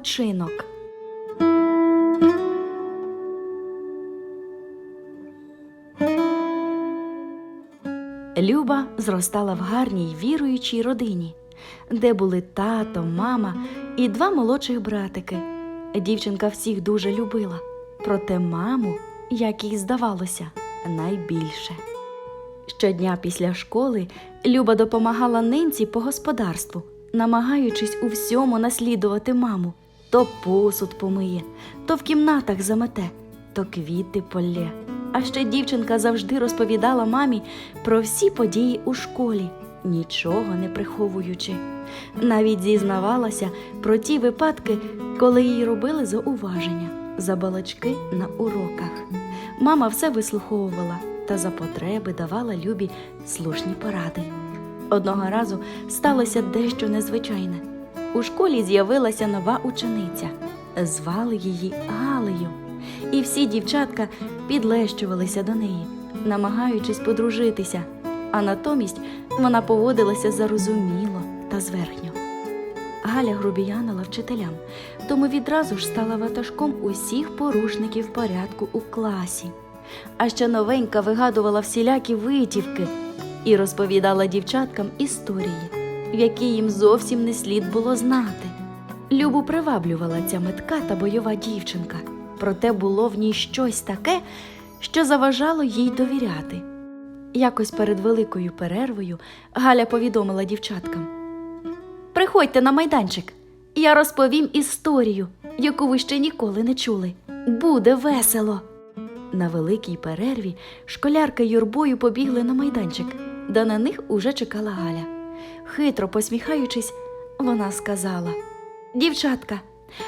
учинок. Люба зростала в гарній віруючій родині, де були тато, мама і два молодших братики. Дівчинка всіх дуже любила, проте маму, як їй здавалося, найбільше. Щодня після школи Люба допомагала нинці по господарству, намагаючись у всьому наслідувати маму. То посуд помиє, то в кімнатах замете, то квіти полє. А ще дівчинка завжди розповідала мамі про всі події у школі, нічого не приховуючи. Навіть зізнавалася про ті випадки, коли їй робили зауваження, за балачки на уроках. Мама все вислуховувала та за потреби давала Любі слушні поради. Одного разу сталося дещо незвичайне. У школі з'явилася нова учениця. Звали її Галею. І всі дівчатка підлещувалися до неї, намагаючись подружитися, а натомість вона поводилася зарозуміло та зверхньо. Галя грубіянила вчителям, тому відразу ж стала ватажком усіх порушників порядку у класі. А ще новенька вигадувала всілякі витівки і розповідала дівчаткам історії, які їм зовсім не слід було знати. Любу приваблювала ця метка та бойова дівчинка, проте було в ній щось таке, що заважало їй довіряти. Якось перед великою перервою Галя повідомила дівчаткам: Приходьте на майданчик, я розповім історію, яку ви ще ніколи не чули. Буде весело. На великій перерві школярка юрбою побігли на майданчик, де на них уже чекала Галя. Хитро посміхаючись, вона сказала: Дівчатка,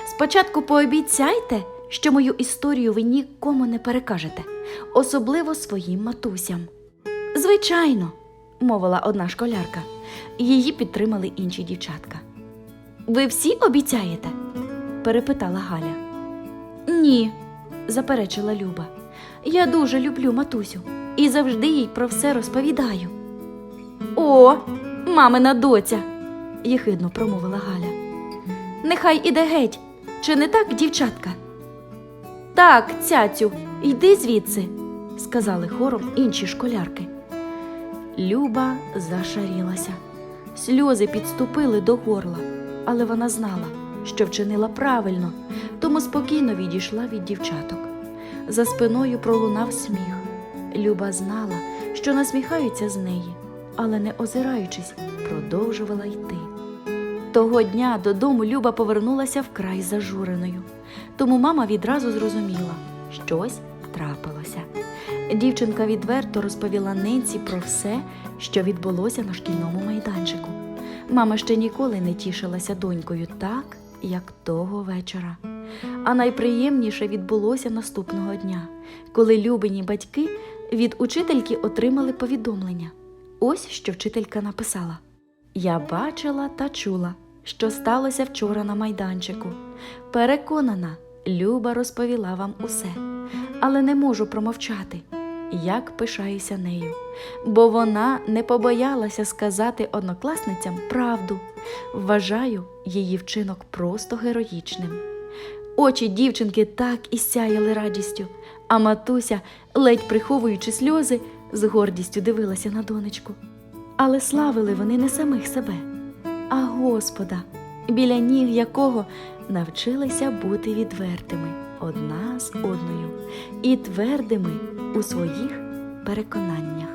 спочатку пообіцяйте, що мою історію ви нікому не перекажете, особливо своїм матусям. Звичайно, мовила одна школярка. Її підтримали інші дівчатка. Ви всі обіцяєте? перепитала Галя. Ні, заперечила Люба. Я дуже люблю матусю і завжди їй про все розповідаю. О, мамина доця, єхидно промовила Галя. Нехай іде геть, чи не так, дівчатка? Так, цяцю, йди звідси, сказали хором інші школярки. Люба зашарілася. Сльози підступили до горла, але вона знала, що вчинила правильно, тому спокійно відійшла від дівчаток. За спиною пролунав сміх. Люба знала, що насміхаються з неї, але, не озираючись, продовжувала йти. Того дня додому Люба повернулася вкрай зажуреною, тому мама відразу зрозуміла, щось трапилося. Дівчинка відверто розповіла нинці про все, що відбулося на шкільному майданчику. Мама ще ніколи не тішилася донькою так, як того вечора. А найприємніше відбулося наступного дня, коли любині батьки від учительки отримали повідомлення. Ось що вчителька написала: Я бачила та чула, що сталося вчора на майданчику. Переконана, Люба розповіла вам усе, але не можу промовчати, як пишаюся нею, бо вона не побоялася сказати однокласницям правду. Вважаю її вчинок просто героїчним. Очі дівчинки так і сяяли радістю, а матуся, ледь приховуючи сльози, з гордістю дивилася на донечку. Але славили вони не самих себе, а Господа, біля ніг якого навчилися бути відвертими одна з одною і твердими у своїх переконаннях.